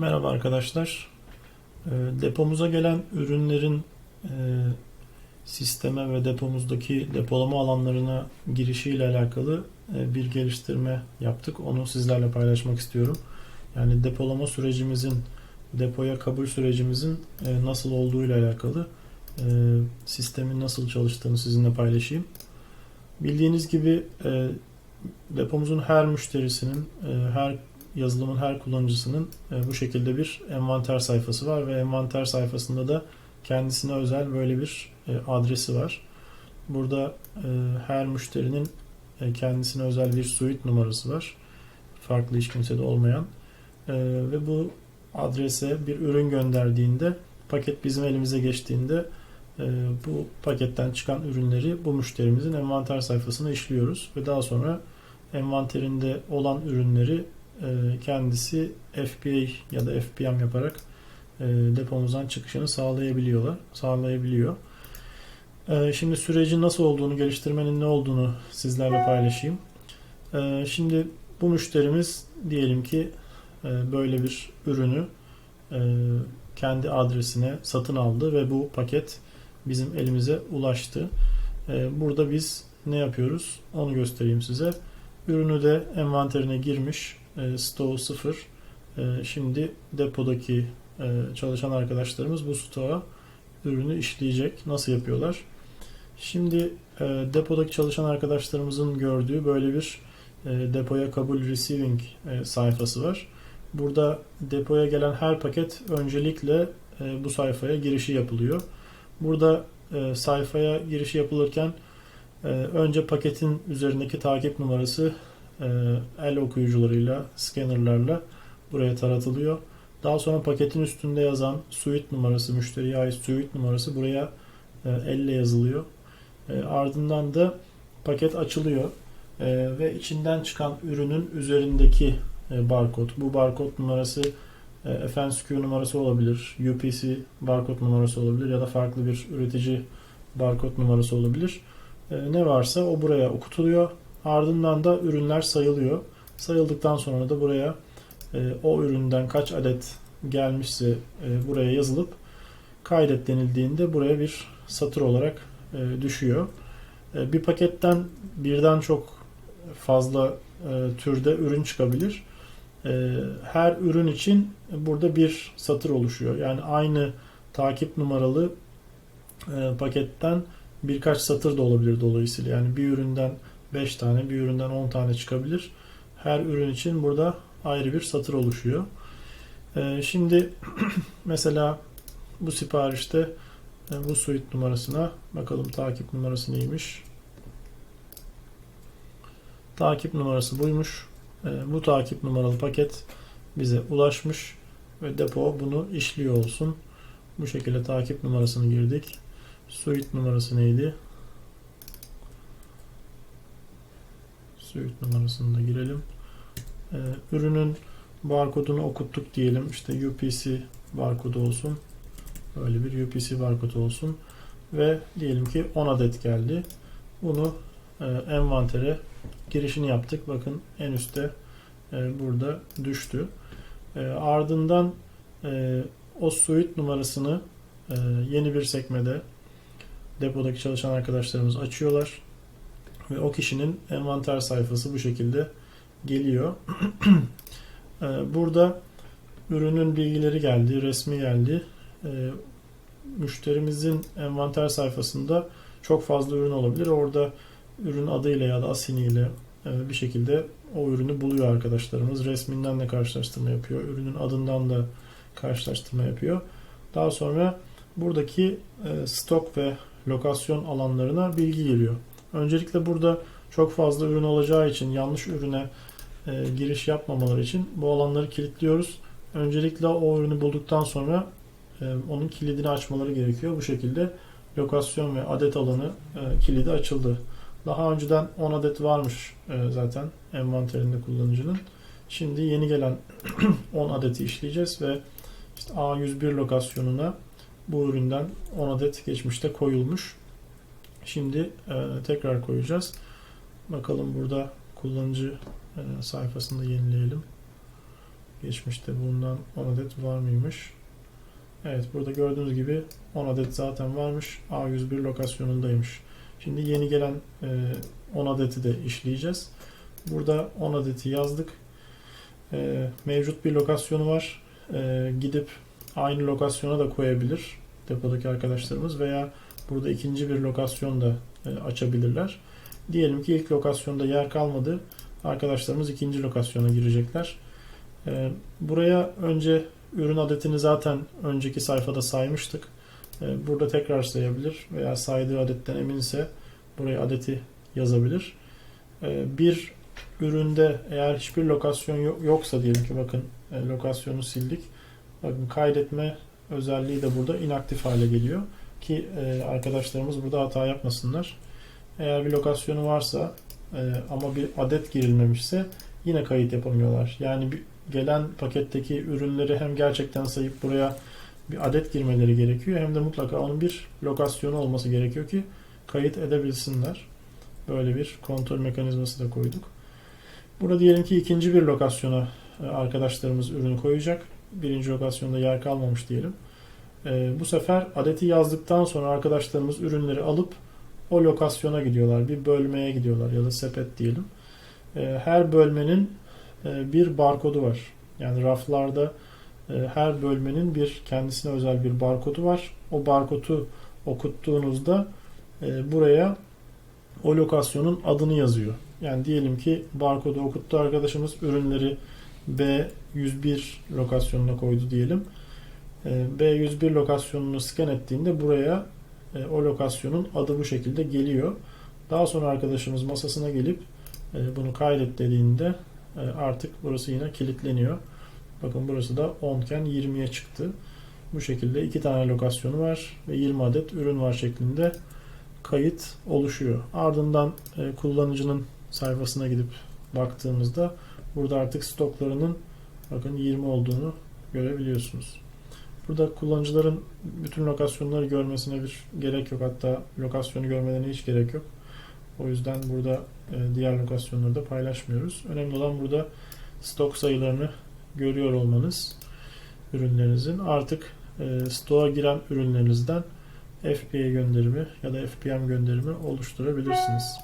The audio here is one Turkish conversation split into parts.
Merhaba arkadaşlar. E, Depomuza gelen ürünlerin e, sisteme ve depomuzdaki depolama alanlarına girişiyle alakalı e, bir geliştirme yaptık. Onu sizlerle paylaşmak istiyorum. Yani depolama sürecimizin, depoya kabul sürecimizin e, nasıl olduğu ile alakalı sistemin nasıl çalıştığını sizinle paylaşayım. Bildiğiniz gibi depomuzun her müşterisinin, her yazılımın her kullanıcısının e, bu şekilde bir envanter sayfası var ve envanter sayfasında da kendisine özel böyle bir e, adresi var. Burada e, her müşterinin kendisine özel bir suite numarası var. Farklı hiç kimsede olmayan. Ve bu adrese bir ürün gönderdiğinde paket bizim elimize geçtiğinde bu paketten çıkan ürünleri bu müşterimizin envanter sayfasına işliyoruz ve daha sonra envanterinde olan ürünleri kendisi FBA ya da FPM yaparak e, depomuzdan çıkışını sağlayabiliyorlar, sağlayabiliyor. E, Şimdi sürecin nasıl olduğunu, geliştirmenin ne olduğunu sizlerle paylaşayım. E, Şimdi bu müşterimiz diyelim ki e, böyle bir ürünü e, kendi adresine satın aldı ve bu paket bizim elimize ulaştı. Burada biz ne yapıyoruz? Onu göstereyim size. Ürünü de envanterine girmiş. E, stoğu sıfır. E, Şimdi depodaki e, çalışan arkadaşlarımız bu stoğa ürünü işleyecek. Nasıl yapıyorlar? Şimdi e, depodaki çalışan arkadaşlarımızın gördüğü böyle bir e, depoya kabul receiving e, sayfası var. Burada depoya gelen her paket öncelikle e, bu sayfaya girişi yapılıyor. Burada e, sayfaya girişi yapılırken e, önce paketin üzerindeki takip numarası el okuyucularıyla, scannerlarla buraya taratılıyor. Daha sonra paketin üstünde yazan suite numarası, müşteriye ait suite numarası buraya e, elle yazılıyor. E, ardından da paket açılıyor E, ve içinden çıkan ürünün üzerindeki barkod. Bu barkod numarası FNSQ numarası olabilir, UPC barkod numarası olabilir ya da farklı bir üretici barkod numarası olabilir. Ne varsa o buraya okutuluyor. Ardından da ürünler sayılıyor. Sayıldıktan sonra da buraya e, o üründen kaç adet gelmişse e, buraya yazılıp kaydet denildiğinde buraya bir satır olarak e, düşüyor. E, bir paketten birden çok fazla e, türde ürün çıkabilir. E, her ürün için burada bir satır oluşuyor. Yani aynı takip numaralı e, paketten birkaç satır da olabilir dolayısıyla. Yani bir üründen 5 tane, bir üründen 10 tane çıkabilir. Her ürün için burada ayrı bir satır oluşuyor. Ee, şimdi mesela bu siparişte e, bu suite numarasına bakalım takip numarası neymiş. Takip numarası buymuş. Ee, bu takip numaralı paket bize ulaşmış ve depo bunu işliyor olsun. Bu şekilde takip numarasını girdik. Suite numarası neydi? Suite numarasını da girelim. Ee, ürünün barkodunu okuttuk diyelim. İşte UPC barkodu olsun. Böyle bir UPC barkodu olsun. Ve diyelim ki 10 adet geldi. Bunu e, envantere girişini yaptık. Bakın en üstte e, burada düştü. E, ardından e, o suite numarasını e, yeni bir sekmede depodaki çalışan arkadaşlarımız açıyorlar. Ve o kişinin envanter sayfası bu şekilde geliyor. Ee, Burada ürünün bilgileri geldi, resmi geldi. Ee, Müşterimizin envanter sayfasında çok fazla ürün olabilir. Orada ürün adıyla ya da asiniyle e, bir şekilde o ürünü buluyor arkadaşlarımız. Resminden de karşılaştırma yapıyor. Ürünün adından da karşılaştırma yapıyor. Daha sonra buradaki e, stok ve lokasyon alanlarına bilgi geliyor. Öncelikle burada çok fazla ürün olacağı için yanlış ürüne e, giriş yapmamaları için bu alanları kilitliyoruz. Öncelikle o ürünü bulduktan sonra e, onun kilidini açmaları gerekiyor. Bu şekilde lokasyon ve adet alanı e, kilidi açıldı. Daha önceden 10 adet varmış e, zaten envanterinde kullanıcının. Şimdi yeni gelen 10 adeti işleyeceğiz ve işte A101 lokasyonuna bu üründen 10 adet geçmişte koyulmuş. Şimdi e, tekrar koyacağız. Bakalım burada kullanıcı e, sayfasında yenileyelim. Geçmişte bundan 10 adet var mıymış? Evet burada gördüğünüz gibi 10 adet zaten varmış. A101 lokasyonundaymış. Şimdi yeni gelen e, 10 adeti de işleyeceğiz. Burada 10 adeti yazdık. E, mevcut bir lokasyonu var. E, gidip aynı lokasyona da koyabilir depodaki arkadaşlarımız veya burada ikinci bir lokasyon da e, açabilirler. Diyelim ki ilk lokasyonda yer kalmadı. Arkadaşlarımız ikinci lokasyona girecekler. E, buraya önce ürün adetini zaten önceki sayfada saymıştık. E, burada tekrar sayabilir veya saydığı adetten eminse buraya adeti yazabilir. Bir üründe eğer hiçbir lokasyon yok- yoksa diyelim ki bakın lokasyonu sildik. Bakın kaydetme özelliği de burada inaktif hale geliyor ki e, arkadaşlarımız burada hata yapmasınlar. Eğer bir lokasyonu varsa e, ama bir adet girilmemişse yine kayıt yapamıyorlar. Yani bir, gelen paketteki ürünleri hem gerçekten sayıp buraya bir adet girmeleri gerekiyor hem de mutlaka onun bir lokasyonu olması gerekiyor ki kayıt edebilsinler. Böyle bir kontrol mekanizması da koyduk. Burada diyelim ki ikinci bir lokasyona e, arkadaşlarımız ürünü koyacak. Birinci lokasyonda yer kalmamış diyelim. E, bu sefer adeti yazdıktan sonra arkadaşlarımız ürünleri alıp o lokasyona gidiyorlar. Bir bölmeye gidiyorlar ya da sepet diyelim. E, her bölmenin e, bir barkodu var. Yani raflarda e, her bölmenin bir kendisine özel bir barkodu var. O barkodu okuttuğunuzda e, buraya o lokasyonun adını yazıyor. Yani diyelim ki barkodu okuttu arkadaşımız ürünleri B101 lokasyonuna koydu diyelim. E, B101 lokasyonunu scan ettiğinde buraya e, o lokasyonun adı bu şekilde geliyor. Daha sonra arkadaşımız masasına gelip e, bunu kaydet dediğinde e, artık burası yine kilitleniyor. Bakın burası da 10 iken 20'ye çıktı. Bu şekilde iki tane lokasyonu var ve 20 adet ürün var şeklinde kayıt oluşuyor. Ardından kullanıcının sayfasına gidip baktığımızda burada artık stoklarının bakın 20 olduğunu görebiliyorsunuz. Burada kullanıcıların bütün lokasyonları görmesine bir gerek yok. Hatta lokasyonu görmelerine hiç gerek yok. O yüzden burada e, diğer lokasyonları da paylaşmıyoruz. Önemli olan burada stok sayılarını görüyor olmanız ürünlerinizin. Artık e, stoğa giren ürünlerinizden FBA gönderimi ya da FPM gönderimi oluşturabilirsiniz.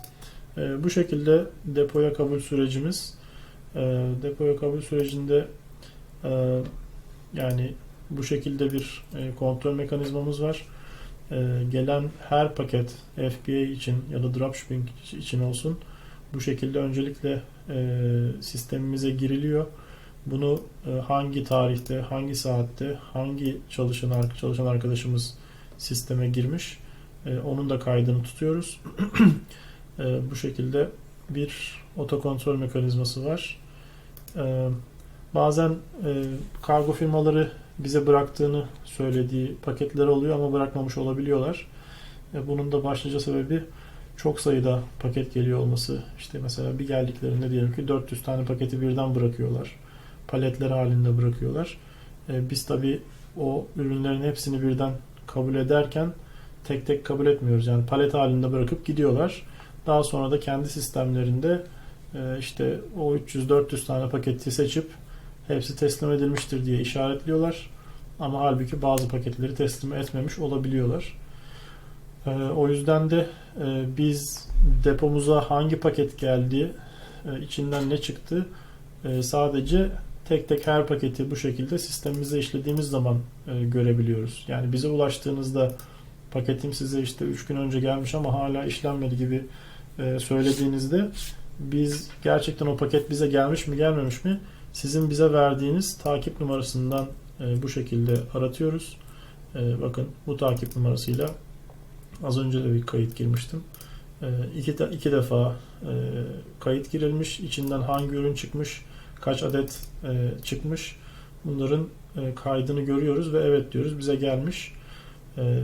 E, bu şekilde depoya kabul sürecimiz. Depoya kabul sürecinde yani bu şekilde bir e, kontrol mekanizmamız var. E, gelen her paket FBA için ya da dropshipping için olsun bu şekilde öncelikle e, sistemimize giriliyor. Bunu e, hangi tarihte, hangi saatte, hangi çalışan çalışan arkadaşımız sisteme girmiş, e, onun da kaydını tutuyoruz. e, bu şekilde bir otokontrol mekanizması var. E, bazen e, kargo firmaları bize bıraktığını söylediği paketler oluyor ama bırakmamış olabiliyorlar. E, bunun da başlıca sebebi çok sayıda paket geliyor olması. İşte mesela bir geldiklerinde diyelim ki 400 tane paketi birden bırakıyorlar. Paletler halinde bırakıyorlar. E, biz tabi o ürünlerin hepsini birden kabul ederken tek tek kabul etmiyoruz. Yani palet halinde bırakıp gidiyorlar. Daha sonra da kendi sistemlerinde e, işte o 300-400 tane paketi seçip hepsi teslim edilmiştir diye işaretliyorlar. Ama halbuki bazı paketleri teslim etmemiş olabiliyorlar. E, o yüzden de e, biz depomuza hangi paket geldi, e, içinden ne çıktı e, sadece tek tek her paketi bu şekilde sistemimize işlediğimiz zaman görebiliyoruz. Yani bize ulaştığınızda paketim size işte 3 gün önce gelmiş ama hala işlenmedi gibi söylediğinizde biz gerçekten o paket bize gelmiş mi gelmemiş mi sizin bize verdiğiniz takip numarasından e, bu şekilde aratıyoruz. E, bakın bu takip numarasıyla az önce de bir kayıt girmiştim. E, iki, de, iki defa e, kayıt girilmiş. İçinden hangi ürün çıkmış, kaç adet e, çıkmış. Bunların e, kaydını görüyoruz ve evet diyoruz bize gelmiş. E,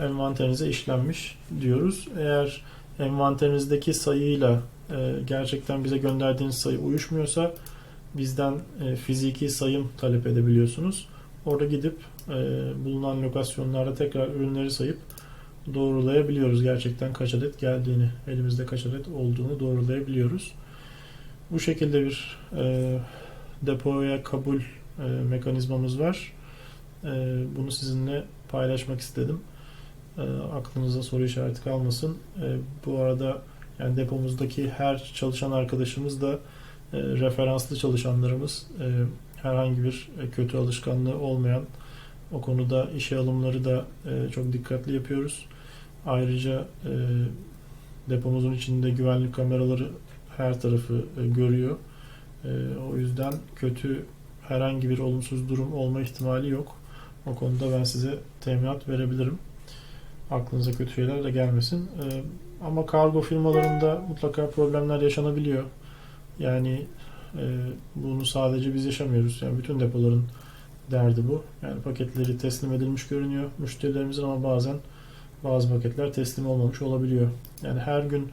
envanterinize işlenmiş diyoruz. Eğer envanterinizdeki sayıyla e, gerçekten bize gönderdiğiniz sayı uyuşmuyorsa bizden e, fiziki sayım talep edebiliyorsunuz. Orada gidip e, bulunan lokasyonlarda tekrar ürünleri sayıp doğrulayabiliyoruz. Gerçekten kaç adet geldiğini, elimizde kaç adet olduğunu doğrulayabiliyoruz. Bu şekilde bir e, depoya kabul e, mekanizmamız var. E, bunu sizinle paylaşmak istedim. E, aklınıza soru işareti kalmasın. E, bu arada yani depomuzdaki her çalışan arkadaşımız da e, referanslı çalışanlarımız. E, herhangi bir kötü alışkanlığı olmayan o konuda işe alımları da e, çok dikkatli yapıyoruz. Ayrıca depomuzun içinde güvenlik kameraları her tarafı görüyor. O yüzden kötü herhangi bir olumsuz durum olma ihtimali yok. O konuda ben size teminat verebilirim. Aklınıza kötü şeyler de gelmesin. Ama kargo firmalarında mutlaka problemler yaşanabiliyor. Yani e, bunu sadece biz yaşamıyoruz. Yani bütün depoların derdi bu. Yani paketleri teslim edilmiş görünüyor müşterilerimizin ama bazen bazı paketler teslim olmamış olabiliyor. Yani her gün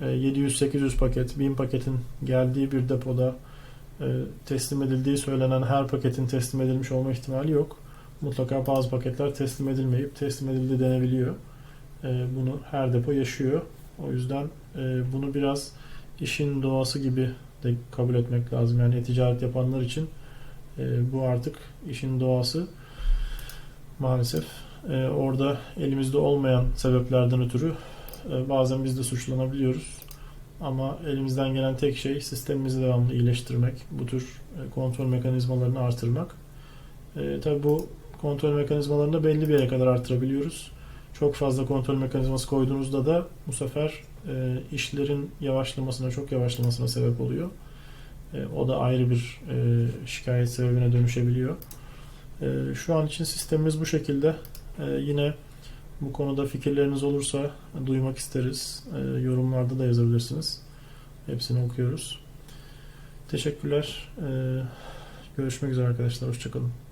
e, 700-800 paket, 1000 paketin geldiği bir depoda e, teslim edildiği söylenen her paketin teslim edilmiş olma ihtimali yok. Mutlaka bazı paketler teslim edilmeyip teslim edildi denebiliyor. E, Bunu her depo yaşıyor. O yüzden e, bunu biraz işin doğası gibi de kabul etmek lazım. Yani e-ticaret yapanlar için e, bu artık işin doğası maalesef. E, orada elimizde olmayan sebeplerden ötürü e, bazen biz de suçlanabiliyoruz. Ama elimizden gelen tek şey sistemimizi devamlı iyileştirmek, bu tür e, kontrol mekanizmalarını artırmak. E, tabii bu kontrol mekanizmalarını belli bir yere kadar artırabiliyoruz. Çok fazla kontrol mekanizması koyduğunuzda da bu sefer e, işlerin yavaşlamasına, çok yavaşlamasına sebep oluyor. E, o da ayrı bir e, şikayet sebebine dönüşebiliyor. E, şu an için sistemimiz bu şekilde. E, yine bu konuda fikirleriniz olursa duymak isteriz. E, yorumlarda da yazabilirsiniz. Hepsini okuyoruz. Teşekkürler. E, görüşmek üzere arkadaşlar. Hoşçakalın.